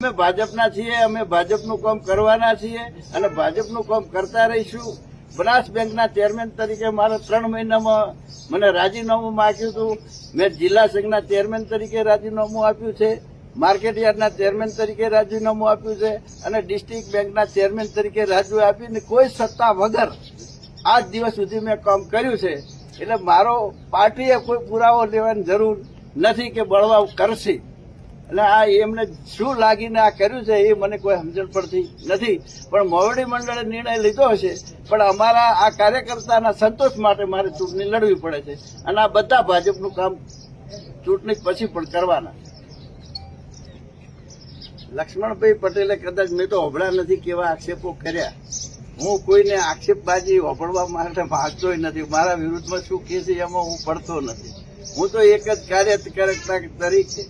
અમે ભાજપના છીએ, અમે ભાજપનું કામ કરવાના છીએ અને ભાજપનું કામ કરતા રહીશું. બનાસ બેંકના ચેરમેન તરીકે મારે ત્રણ મહિનામાં મને રાજીનામું માગ્યું હતું. મેં જિલ્લા સંઘના ચેરમેન તરીકે રાજીનામું આપ્યું છે. માર્કેટ યાર્ડના ચેરમેન તરીકે રાજીનામું આપ્યું છે અને ડિસ્ટ્રિક્ટ બેંકના ચેરમેન તરીકે રાજીનામું આપ્યું કોઈ સત્તા વગર આજ દિવસ સુધી મેં કામ કર્યું છે. એટલે મારો પાર્ટીએ કોઈ પુરાવો લેવાની જરૂર નથી કે બળવા કરશે. અને આ એમને શું લાગીને આ કર્યું છે એ મને કોઈ સમજણ પડતી નથી. પણ મોવડી મંડળે નિર્ણય લીધો હશે. પણ અમારા આ કાર્યકર્તાના સંતોષ માટે મારે ચૂંટણી લડવી પડે છે. અને આ બધા ભાજપનું કામ ચૂંટણી પછી પણ કરવાના. લક્ષ્મણભાઈ પટેલે કદાચ મેં તો હોભળા નથી કેવા આક્ષેપો કર્યા. હું કોઈને આક્ષેપબાજી હોભળવા માટે માગતો નથી. મારા વિરુદ્ધમાં શું કે છે એમાં હું પડતો નથી. હું તો એક જ કાર્યકર્તા તરીકે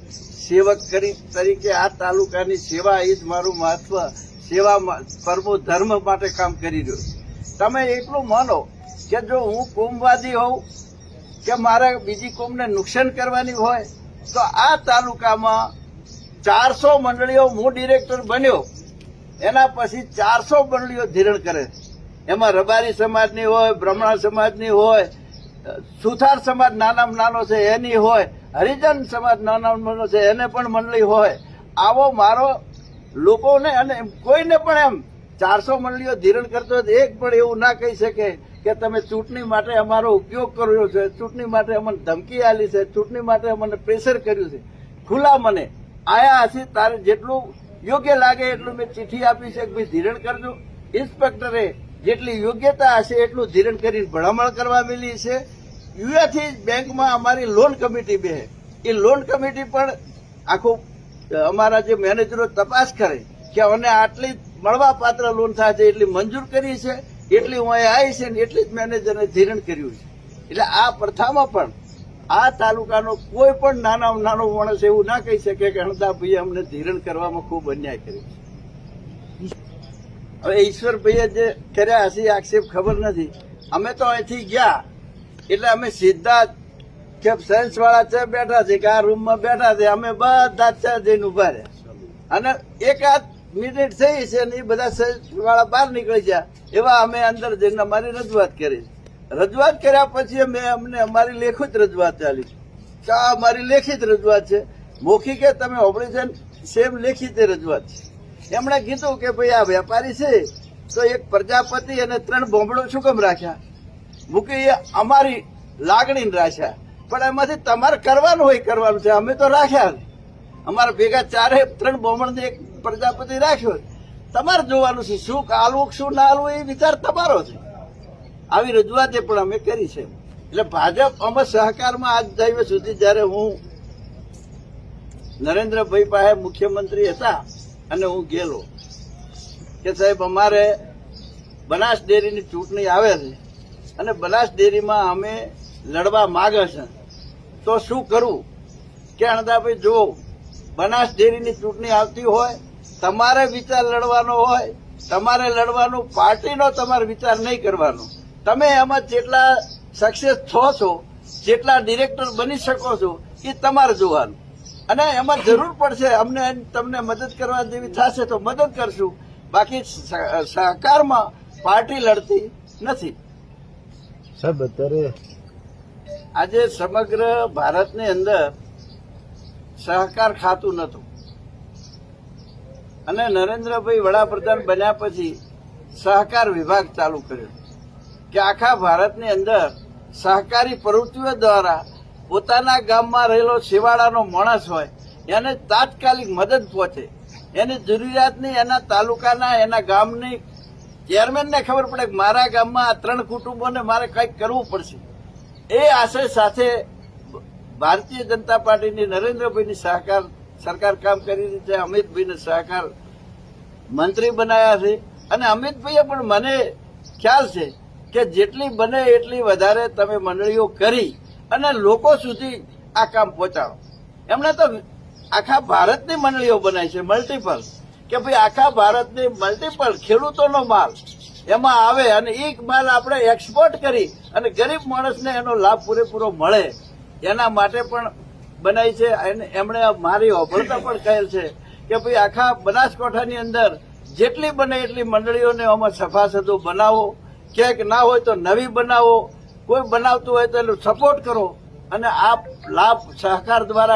સેવક કરી તરીકે આ તાલુકાની સેવા એ જ મારું મહત્વ, સેવા પરમો ધર્મ માટે કામ કરી રહ્યો તમે એટલું માનો કે જો હું કોમવાદી હોઉં, કે મારે બીજી કોમને નુકસાન કરવાની હોય, તો આ તાલુકામાં ચારસો મંડળીઓ હું ડિરેક્ટર બન્યો. એના પછી ચારસો મંડળીઓ ધિરણ કરે એમાં રબારી સમાજની હોય, બ્રહ્મણ સમાજની હોય સુથાર સમાજ નાનામાં નાનો છે, એની હોય હરિજન સમાજ નાના નાનો છે, એને પણ મંડળી હોય. આવો મારો લોકોને અને કોઈને પણ એમ ચારસો મંડળીઓ ધીરણ કરતો હોય એક પણ એવું ના કહી શકે કે તમે ચૂંટણી માટે અમારો ઉપયોગ કર્યો છે, ચૂંટણી માટે અમને ધમકી આલી છે, ચૂંટણી માટે અમને પ્રેશર કર્યું છે. ખુલ્લા મને, આયા હશે, તારે જેટલું યોગ્ય લાગે એટલું મેં ચિઠ્ઠી આપી છે કે ભાઈ ધીરણ કરજો. ઇન્સ્પેક્ટરે જેટલી યોગ્યતા હશે એટલું ધીરણ કરીને ભલામણ કરવા મિલી છે. યુએથી બેંકમાં અમારી લોન કમિટી બે એ લોન કમિટી પણ આખું અમારા જે મેનેજરો તપાસ કરે કે અમને આટલી મળવા પાત્ર લોન થાય છે, એટલી મંજૂર કરી છે, એટલી હું અહીંયા આવી છે ને એટલી જ મેનેજરને ધિરણ કર્યું છે. એટલે આ પ્રથામાં પણ આ તાલુકાનો કોઈ પણ નાના નાનો માણસ એવું ના કહી શકે કે અણદાભાઈએ અમને ધિરણ કરવામાં ખૂબ અન્યાય કર્યો છે. હવે ઈશ્વરભાઈએ જે કર્યા હશે આક્ષેપ ખબર નથી. અમે તો અહીંથી ગયા. એટલે અમે સીધા કે સાયન્સ વાળા છે, બેઠા છે, કે આ રૂમમાં બેઠા છે, અમે બધા છે જઈને ઊભા રહ્યા. અને એકાદ મિનિટ થઈ છે ને એ બધા સાયન્સ વાળા બહાર નીકળી ગયા. એવા અમે અંદર જઈને અમારી રજૂઆત કરી. રજૂઆત કર્યા પછી અમે અમને અમારી લેખિત રજૂઆત ચાલી કે આ અમારી લેખિત રજૂઆત છે. મૌખિકે તમે ઓપરેશન સેમ લેખિત રજૂઆત છે. એમણે કીધું કે ભાઈ આ વેપારી છે. તો એક પ્રજાપતિ અને ત્રણ બોમડો શું કેમ રાખ્યા? મૂકી એ અમારી લાગણીને રાખ્યા પણ એમાંથી તમારે કરવાનું હોય કરવાનું છે. અમે તો રાખ્યા. અમારા ભેગા ચારે, ત્રણ બોમણ એક પ્રજાપતિ રાખ્યો તમારે જોવાનું છે શું કાલવું શું ના હાલવું એ વિચાર તમારો છે. આવી રજૂઆતે પણ અમે કરી છે. એટલે ભાજપ અમે સહકારમાં આજ દિવસ સુધી જ્યારે હું નરેન્દ્રભાઈ પાસે મુખ્યમંત્રી હતા અને હું ગયેલો, કે સાહેબ અમારે બનાસ ડેરીની ચૂંટણી આવે છે. અને બનાસ ડેરીમાં અમે લડવા માગે છે. તો શું કરવું કે અણદાભાઈ જુઓ બનાસ ડેરીની ચૂંટણી આવતી હોય, તમારે વિચાર લડવાનો હોય, તમારે લડવાનું પાર્ટીનો તમારે વિચાર નહીં કરવાનો. તમે એમાં જેટલા સક્સેસ થો છો, જેટલા ડિરેક્ટર બની શકો છો, એ તમારે જોવાનું. અને એમાં જરૂર પડશે, અમને તમને મદદ કરવા જેવી થશે તો મદદ કરશું. બાકી સહકારમાં પાર્ટી લડતી નથી. સાહેબ અત્યારે આજે સમગ્ર ભારતની અંદર સહકાર ખાતું નતું અને નરેન્દ્રભાઈ વડાપ્રધાન બન્યા પછી સહકાર વિભાગ ચાલુ કર્યો. કે આખા ભારતની અંદર સહકારી પ્રવૃત્તિઓ દ્વારા પોતાના ગામમાં રહેલો શિવાળાનો માણસ હોય, એને તાત્કાલિક મદદ પહોંચે. એની જરૂરિયાતની એના તાલુકાના, એના ગામની ચેરમેનને ખબર પડે કે મારા ગામમાં આ ત્રણ કુટુંબોને મારે કંઈક કરવું પડશે. એ આશય સાથે ભારતીય જનતા પાર્ટીની નરેન્દ્રભાઈની સહકાર, સરકાર કામ કરી રહી છે, અમિતભાઈને સહકાર મંત્રી બનાયા છે. અને અમિતભાઈએ પણ મને ખ્યાલ છે કે જેટલી બને એટલી વધારે તમે મંડળીઓ કરી અને લોકો સુધી આ કામ પહોંચાડો. એમણે તો આખા ભારતની મંડળીઓ બનાવી છે મલ્ટિપલ કે ભાઈ આખા ભારતની મલ્ટીપલ ખેડૂતોનો માલ એમાં આવે અને એ માલ આપણે એક્સપોર્ટ કરી અને ગરીબ માણસને એનો લાભ પૂરેપૂરો મળે. એના માટે પણ બનાવી છે એમણે મારી ઓભળતા પણ કહેલ છે કે ભાઈ આખા બનાસકાંઠાની અંદર જેટલી બને એટલી મંડળીઓને આમાં સભાસદો બનાવો. ક્યાંક ના હોય તો નવી બનાવો. કોઈ બનાવતું હોય તો એનું સપોર્ટ કરો અને આ લાભ સહકાર દ્વારા